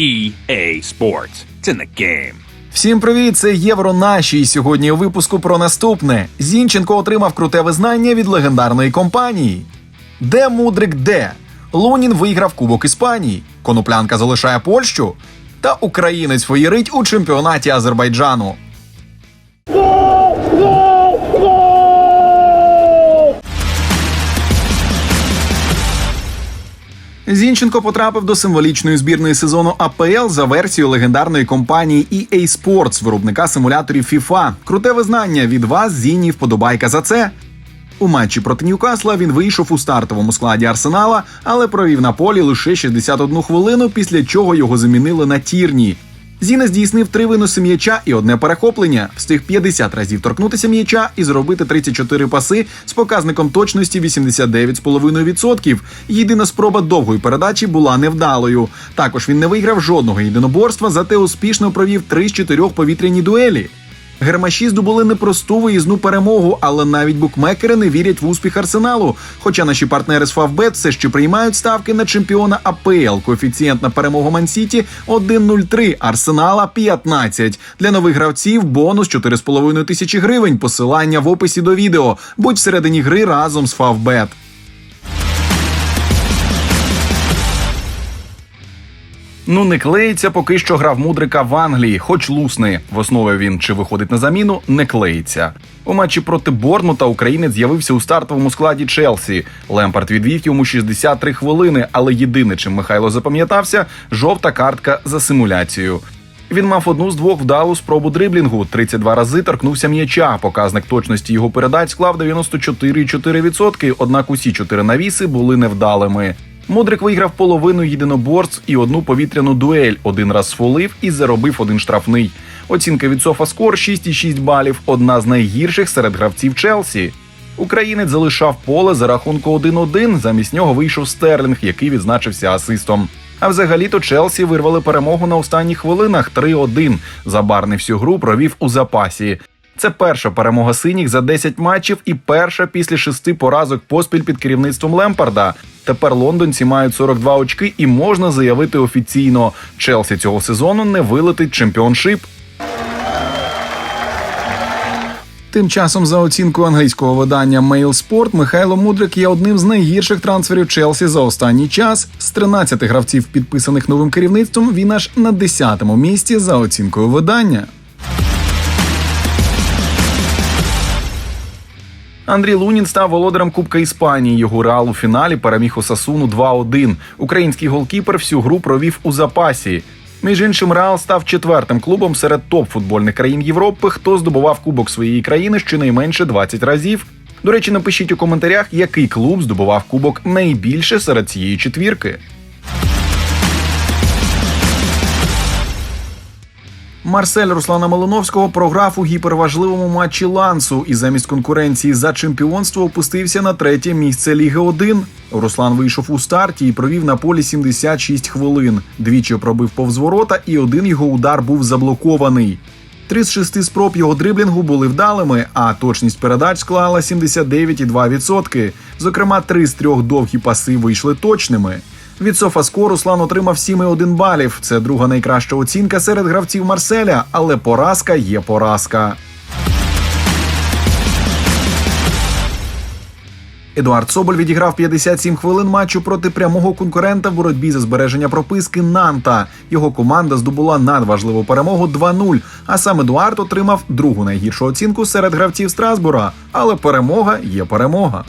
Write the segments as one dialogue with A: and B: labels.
A: EA Sports. It's in the game.
B: Всім привіт! Це Євро наші. І сьогодні у випуску про наступне. Зінченко отримав круте визнання від легендарної компанії. Де Мудрик де? Лунін виграв Кубок Іспанії. Коноплянка залишає Польщу. Та українець фоєрить у чемпіонаті Азербайджану. Зінченко потрапив до символічної збірної сезону АПЛ за версією легендарної компанії EA Sports, виробника симуляторів FIFA. Круте визнання від вас, Зіні, вподобайка за це. У матчі проти Ньюкасла він вийшов у стартовому складі Арсенала, але провів на полі лише 61 хвилину, після чого його замінили на тірні. Зіна здійснив три виноси м'яча і одне перехоплення. Встиг 50 разів торкнутися м'яча і зробити 34 паси з показником точності 89,5%. Єдина спроба довгої передачі була невдалою. Також він не виграв жодного єдиноборства, зате успішно провів три з чотирьох повітряні дуелі. Гермаші здобули непросту виїзну перемогу, але навіть букмекери не вірять в успіх арсеналу. Хоча наші партнери з Фавбет все ще приймають ставки на чемпіона АПЛ. Коефіцієнт на перемогу Мансіті 1,03, Арсенала 15. Для нових гравців бонус 4,5 тисячі гривень. Посилання в описі до відео. Будь всередині гри разом з Фавбет. Ну не клеїться, поки що грав мудрика в Англії, хоч лусний. В основі він чи виходить на заміну, не клеїться. У матчі проти Борнмута українець з'явився у стартовому складі Челсі. Лемпард відвів йому 63 хвилини, але єдине, чим Михайло запам'ятався, жовта картка за симуляцію. Він мав одну з двох вдалу спробу дриблінгу. 32 рази торкнувся м'яча. Показник точності його передач склав 94,4%, однак усі чотири навіси були невдалими. Мудрик виграв половину єдиноборств і одну повітряну дуель. Один раз сфолив і заробив один штрафний. Оцінка від Софаскор 6,6 балів. Одна з найгірших серед гравців Челсі. Українець залишав поле за рахунку 1-1, Замість нього вийшов Стерлінг, який відзначився асистом. А взагалі-то Челсі вирвали перемогу на останніх хвилинах 3-1. Забарний всю гру провів у запасі. Це перша перемога синіх за 10 матчів і перша після шести поразок поспіль під керівництвом Лемпарда. Тепер лондонці мають 42 очки і можна заявити офіційно: Челсі цього сезону не вилетить чемпіоншип. Тим часом, за оцінкою англійського видання Mail Sport, Михайло Мудрик є одним з найгірших трансферів Челсі за останній час. З 13 гравців, підписаних новим керівництвом, він аж на 10-му місці за оцінкою видання. Андрій Лунін став володарем Кубка Іспанії. Його реал у фіналі переміг Осасуну 2-1. Український голкіпер всю гру провів у запасі. Між іншим, Реал став четвертим клубом серед топ-футбольних країн Європи, хто здобував кубок своєї країни щонайменше 20 разів. До речі, напишіть у коментарях, який клуб здобував кубок найбільше серед цієї четвірки. Марсель Руслана Малиновського програв у гіперважливому матчі Лансу і замість конкуренції за чемпіонство опустився на третє місце Ліги 1. Руслан вийшов у старті і провів на полі 76 хвилин. Двічі пробив повз ворота, і один його удар був заблокований. Три з шести спроб його дриблінгу були вдалими, а точність передач склала 79,2%. Зокрема, три з трьох довгі паси вийшли точними. Від Софаскор Руслан отримав 7,1 балів. Це друга найкраща оцінка серед гравців Марселя, але поразка є поразка. Едуард Соболь відіграв 57 хвилин матчу проти прямого конкурента в боротьбі за збереження прописки Нанта. Його команда здобула надважливу перемогу 2-0. А сам Едуард отримав другу найгіршу оцінку серед гравців Страсбура. Але перемога є перемога.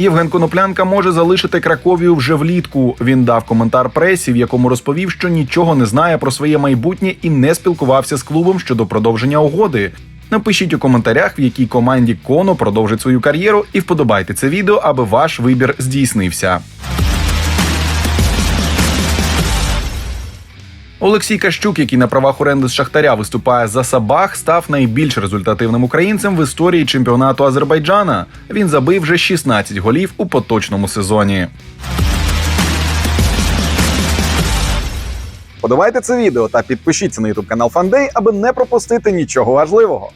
B: Євген Коноплянка може залишити Краковію вже влітку. Він дав коментар пресі, в якому розповів, що нічого не знає про своє майбутнє і не спілкувався з клубом щодо продовження угоди. Напишіть у коментарях, в якій команді Коно продовжить свою кар'єру, і вподобайте це відео, аби ваш вибір здійснився. Олексій Кащук, який на правах оренди з Шахтаря виступає за Сабах, став найбільш результативним українцем в історії чемпіонату Азербайджана. Він забив вже 16 голів у поточному сезоні. Подавайте це відео та підпишіться на ютуб канал Фандей, аби не пропустити нічого важливого.